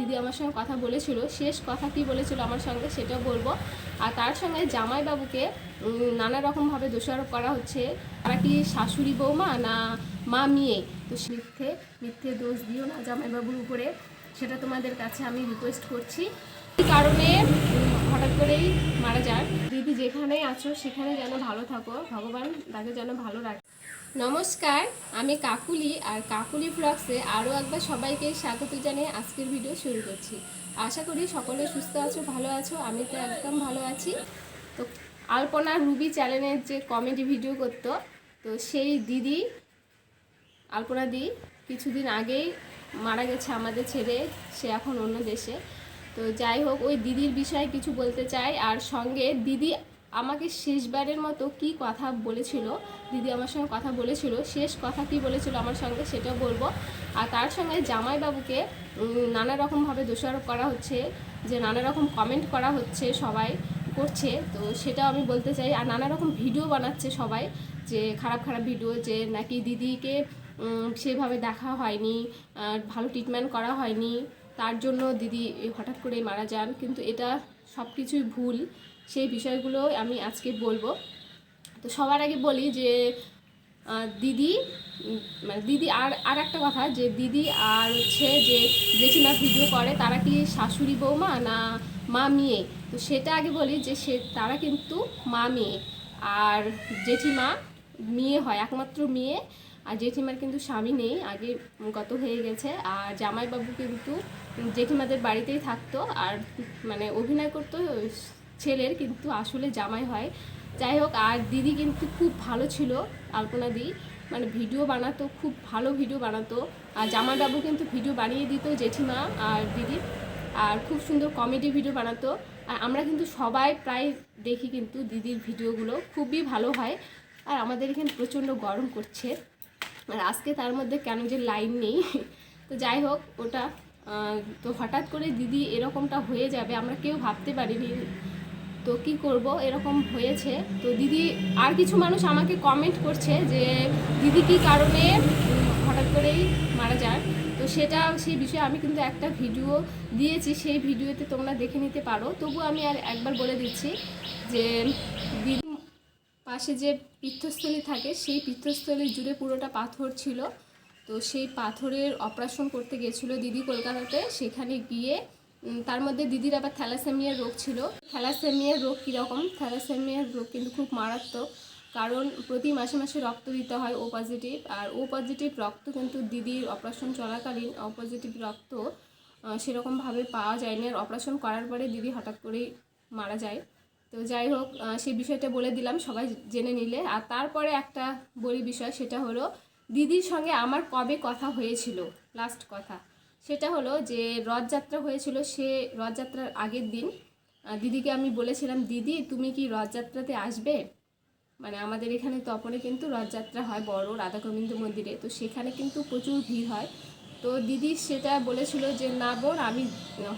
দিদি আমার সঙ্গে কথা বলেছিল, শেষ কথা কি বলেছিল আমার সঙ্গে সেটাও বলব। আর তার সঙ্গে জামাইবাবুকে নানা রকমভাবে দোষারোপ করা হচ্ছে। তারা কি শাশুড়ি বৌমা না মা মেয়ে? তো মিথ্যে মিথ্যে দোষ দিও না জামাইবাবুর উপরে। সেটা তোমাদের কাছে আমি রিকোয়েস্ট করছি। কারণে হঠাৎ করেই মারা যান। দিদি যেখানেই আছো, সেখানে যেন ভালো থাকো। ভগবান তাকে যেন ভালো রাখে। নমস্কার, আমি কাকুলি আর কাকুলি ব্লগসে আরও একবার সবাইকে স্বাগত জানিয়ে আজকের ভিডিও শুরু করছি। আশা করি সকলে সুস্থ আছো, ভালো আছো, আমি তো একদম ভালো আছি। তো আলপনা রুবি চ্যানেলের যে কমেডি ভিডিও করতো, তো সেই দিদি, আলপনা দি কিছুদিন আগেই মারা গেছে আমাদের ছেড়ে সে এখন অন্য দেশে। তো যাই হোক, ওই দিদির বিষয়ে কিছু বলতে চাই। আর সঙ্গে দিদি আমাকে শেষবারের মতো কি কথা বলেছিল, দিদি আমার সঙ্গে কথা বলেছিল, শেষ কথা কি বলেছিল আমার সঙ্গে সেটা বলব। আর তার সঙ্গে জামাইবাবুকে নানা রকমভাবে দোষারোপ করা হচ্ছে, যে নানা রকম কমেন্ট করা হচ্ছে, সবাই করছে। তো সেটাও আমি বলতে চাই। আর নানা রকম ভিডিও বানাচ্ছে সবাই, যে খারাপ খারাপ ভিডিও যে নাকি দিদিকে সেভাবে দেখা হয়নি ভালো ট্রিটমেন্ট করা হয়নি। তার জন্য দিদি হঠাৎ করে মারা যান, কিন্তু এটা সব কিছুই ভুল। সেই বিষয়গুলো আমি আজকে বলব। তো সবার আগে বলি যে দিদি মানে দিদি আর আর একটা কথা যে, দিদি আর হচ্ছে যে জেঠিমা ভিডিও করে, তারা কি শাশুড়ি বৌমা না মা মেয়ে? তো সেটা আগে বলি যে, সে, তারা কিন্তু মা মেয়ে। আর জেঠিমা মেয়ে হয়, একমাত্র মেয়ে। আর জেঠিমার কিন্তু স্বামী নেই, আগে গত হয়ে গেছে। আর জামাইবাবু কিন্তু জেঠিমাদের বাড়িতেই থাকতো। আর মানে অভিনয় করতো ছেলের, কিন্তু আসলে জামাই হয়। যাই হোক, আর দিদি কিন্তু খুব ভালো ছিল, আলপনা দি। মানে ভিডিও বানাতো, খুব ভালো ভিডিও বানাতো। আর জামাইবাবু কিন্তু ভিডিও বানিয়ে দিত জেঠিমা আর দিদি। আর খুব সুন্দর কমেডি ভিডিও বানাতো। আর আমরা কিন্তু সবাই প্রায় দেখি কিন্তু দিদির ভিডিওগুলো। খুবই ভালো হয়। আর আমাদের এখানে প্রচণ্ড গরম করছে। আর আজকে তার মধ্যে কেন যে লাইন নেই? তো যাই হোক, ওটা তো হঠাৎ করে দিদি এরকমটা হয়ে যাবে, আমরা কেউ ভাবতে পারিনি। তো কি করব? এরকম হয়েছে। তো দিদি, আর কিছু মানুষ আমাকে কমেন্ট করছে যে, দিদি কি কারণে হঠাৎ করেই মারা যান? তো সেটা, সেই বিষয়ে আমি কিন্তু একটা ভিডিও দিয়েছি, সেই ভিডিওতে তোমরা দেখে নিতে পারো। তবু আমি আর একবার বলে দিচ্ছি যে, দিদি পাশে যে পীঠস্থলী থাকে, সেই পীঠস্থলী জুড়ে পুরোটা পাথর ছিল। তো সেই পাথরের অপারেশন করতে গেছিল দিদি কলকাতাতে। সেখানে গিয়ে তার মধ্যে দিদির আবার থ্যালাসেমিয়ার রোগ ছিল। থ্যালাসেমিয়ার রোগ কীরকম? থ্যালাসেমিয়ার রোগ কিন্তু খুব মারাত্মক, কারণ প্রতি মাসে মাসে রক্ত দিতে হয় ও পজিটিভ আর ও পজিটিভ রক্ত কিন্তু দিদির অপারেশন চলাকালীন ও পজিটিভ রক্ত সেরকমভাবে পাওয়া যায়নি। আর অপারেশন করার পরে দিদি হঠাৎ করেই মারা যায়। তো যাই হোক সেই বিষয়টা বলে দিলাম সবাই জেনে নিলে। আর তারপরে একটা বলি বিষয়, সেটা হলো, দিদির সঙ্গে আমার কবে কথা হয়েছিল? লাস্ট কথা। সেটা হলো যে, রথযাত্রা হয়েছিল সে রথযাত্রার আগের দিন। দিদিকে আমি বলেছিলাম, দিদি, তুমি কি রথযাত্রাতে আসবে? মানে আমাদের এখানে তপনে কিন্তু রথযাত্রা হয় বড় রাধা গোবিন্দ মন্দিরে। তো সেখানে কিন্তু প্রচুর ভিড় হয়। তো দিদি সেটা বলেছিল যে, না বোন আমি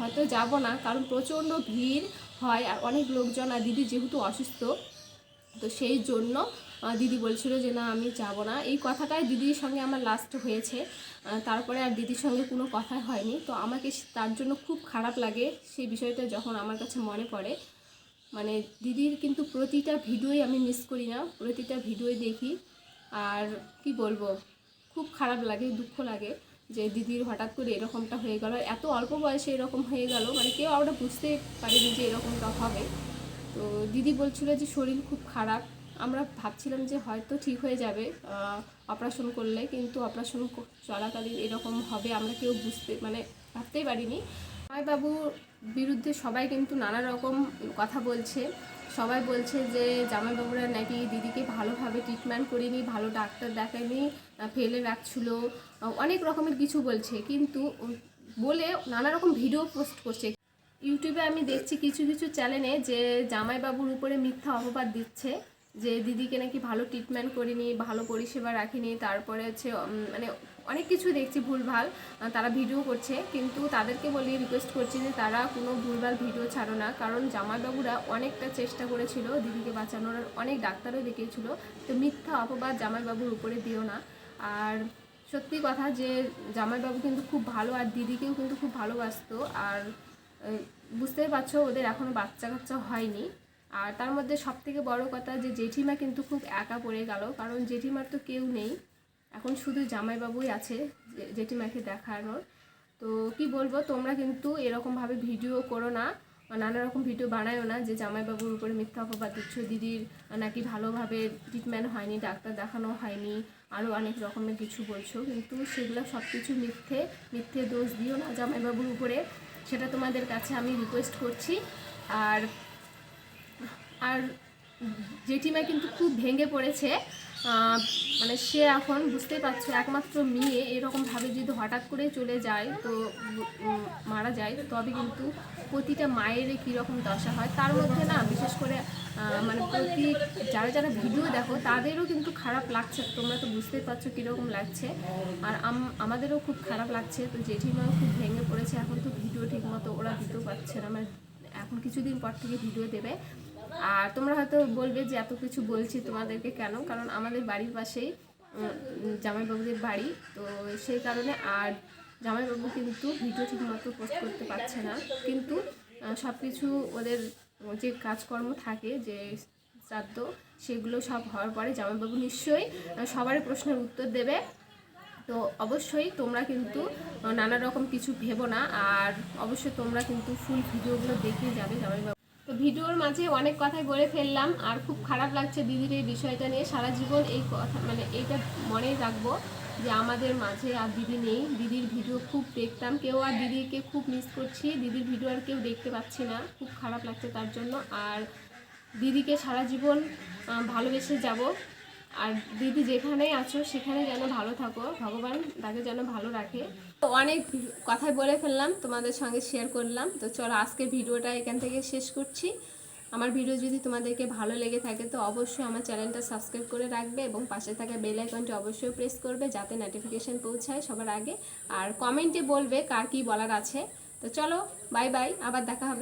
হয়তো যাব না। কারণ প্রচণ্ড ভিড় হয় আর অনেক লোকজন আর দিদি যেহেতু অসুস্থ, তো সেই জন্য দিদি বলছিল যে না, আমি যাব না। এই কথাটাই দিদির সঙ্গে আমার লাস্ট হয়েছে। তারপরে আর দিদির সঙ্গে কোনো কথা হয়নি। তো আমাকে তার জন্য খুব খারাপ লাগে সেই বিষয়টা যখন আমার কাছে মনে পড়ে। মানে দিদির কিন্তু প্রতিটা ভিডিওই আমি মিস করি না, প্রতিটা ভিডিওই দেখি। আর কি বলব, খুব খারাপ লাগে, দুঃখ লাগে। যে দিদির হঠাৎ করে এরকমটা হয়ে গেল, এত অল্প বয়সে এরকম হয়ে গেল মানে কেউ আমরা বুঝতে পারিনি যে এরকমটা হবে। তো দিদি বলছিল যে শরীর খুব খারাপ, আমরা ভাবছিলাম যে হয়তো ঠিক হয়ে যাবে অপারেশন করলে, কিন্তু অপারেশন চলাকালীন এরকম হবে, আমরা কেউ বুঝতে মানে ভাবতেই পারিনি। জামাইবাবুর বিরুদ্ধে সবাই কিন্তু নানা রকম কথা বলছে সবাই বলছে যে জামাইবাবুরা নাকি দিদিকে ভালোভাবে ট্রিটমেন্ট করিনি, ভালো ডাক্তার দেখায়নি ফেলে রাখছিল অনেক রকমের কিছু বলছে। কিন্তু বলে নানা রকম ভিডিও পোস্ট করছে। ইউটিউবে আমি দেখছি কিছু কিছু চ্যানেলে যে জামাইবাবুর উপরে মিথ্যা অপবাদ দিচ্ছে, যে দিদিকে নাকি ভালো ট্রিটমেন্ট করিনি, ভালো পরিষেবা রাখিনি, তারপরে হচ্ছে মানে অনেক কিছু দেখছি ভুলভাল তারা ভিডিও করছে, কিন্তু তাদেরকে বলি রিকোয়েস্ট করছি যে তারা কোনো ভুলভাল ভিডিও ছাড়ো না, কারণ জামাইবাবুরা অনেকটা চেষ্টা করেছিল দিদিকে বাঁচানোর, অনেক ডাক্তারও দেখিয়েছিল, তো মিথ্যা অপবাদ জামাইবাবুর উপরে দিও না। আর সত্যি কথা যে জামাইবাবু কিন্তু খুব ভালো, আর দিদিকেও কিন্তু খুব ভালোবাসতো, আর বুঝতেই পারছ ওদের এখনও বাচ্চা কাচ্চা হয়নি। আর তার মধ্যে সব থেকে বড় কথা যে জেঠিমা কিন্তু খুব একা পড়ে গেল, কারণ জেঠিমার তো কেউ নেই। এখন শুধু জামাইবাবুই আছে জেঠিমাকে দেখানোর। তো কি বলব, তোমরা কিন্তু এরকমভাবে ভিডিও করো না নানা রকম ভিডিও বানায়ও না যে জামাইবাবুর উপরে মিথ্যা অপবাদ দিচ্ছ, দিদির নাকি ভালোভাবে ট্রিটমেন্ট হয়নি, ডাক্তার দেখানো হয়নি, আরও অনেক রকমের কিছু বলছো। কিন্তু সেগুলো সব কিছু মিথ্যে মিথ্যে দোষ দিও না জামাইবাবুর উপরে। সেটা তোমাদের কাছে আমি রিকোয়েস্ট করছি। আর আর জেঠিমা কিন্তু খুব ভেঙে পড়েছে। মানে সে এখন বুঝতেই পারছ, একমাত্র মেয়ে এরকমভাবে যদি হঠাৎ করে চলে যায়, তো মারা যায় তবে কিন্তু প্রতিটা মায়ের কীরকম দশা হয়। তার মধ্যে না, বিশেষ করে মানে প্রতি যারা যারা ভিডিও দেখো, তাদেরও কিন্তু খারাপ লাগছে, তোমরা তো বুঝতেই পারছ কীরকম লাগছে। আর আম- আমাদেরও খুব খারাপ লাগছে, তো জেঠিমাও খুব ভেঙে পড়েছে, এখন তো ভিডিও ঠিকমতো ওরা দিতেও পারছে না। মানে এখন কিছুদিন পর থেকে ভিডিও দেবে। আর তোমরা হয়তো বলবে যে এত কিছু বলছি তোমাদেরকে কেন? কারণ আমাদের বাড়ির পাশেই জামাইবাবুদের বাড়ি। তো সেই কারণে আর জামাইবাবু কিন্তু ভিডিও ঠিকমতো পোস্ট করতে পারছে না। কিন্তু সব কিছু ওদের যে কাজকর্ম থাকে, যে শ্রাদ্ধ, সেগুলো সব হওয়ার পরে জামাইবাবু নিশ্চয়ই সবার প্রশ্নের উত্তর দেবে। তো অবশ্যই তোমরা কিন্তু নানা রকম কিছু ভেবো না। আর অবশ্যই তোমরা কিন্তু ফুল ভিডিওগুলো দেখে যাবে জামাইবাবু। তো ভিডিওর মাঝে অনেক কথাই বলে ফেললাম, আর খুব খারাপ লাগছে দিদির এই বিষয়টা নিয়ে। সারা জীবন এই কথা মানে এইটা মনে রাখব যে আমাদের মাঝে আর দিদি নেই। দিদির ভিডিও খুব দেখতাম, কেউ আর দিদিকে খুব মিস করছি। দিদির ভিডিও আর কেউ দেখতে পাচ্ছি না, খুব খারাপ লাগছে তার জন্য। আর দিদিকে সারা জীবন ভালোবেসে যাব। আর দিদি যেখানেই আছো, সেখানে যেন ভালো থাকো। ভগবান তাকে যেন ভালো রাখে। তো অনেক কথাই বলে ফেললাম, তোমাদের সঙ্গে শেয়ার করলাম। তো চলো আজকের ভিডিওটা এখান থেকে শেষ করছি। আমার ভিডিও যদি তোমাদেরকে ভালো লেগে থাকে, তো অবশ্যই আমার চ্যানেলটা সাবস্ক্রাইব করে রাখবে এবং পাশে থাকা বেল আইকনটি অবশ্যই প্রেস করবে, যাতে নোটিফিকেশান পৌঁছায় সবার আগে। আর কমেন্টে বলবে কার কী বলার আছে। তো চলো বাই বাই আবার দেখা হবে।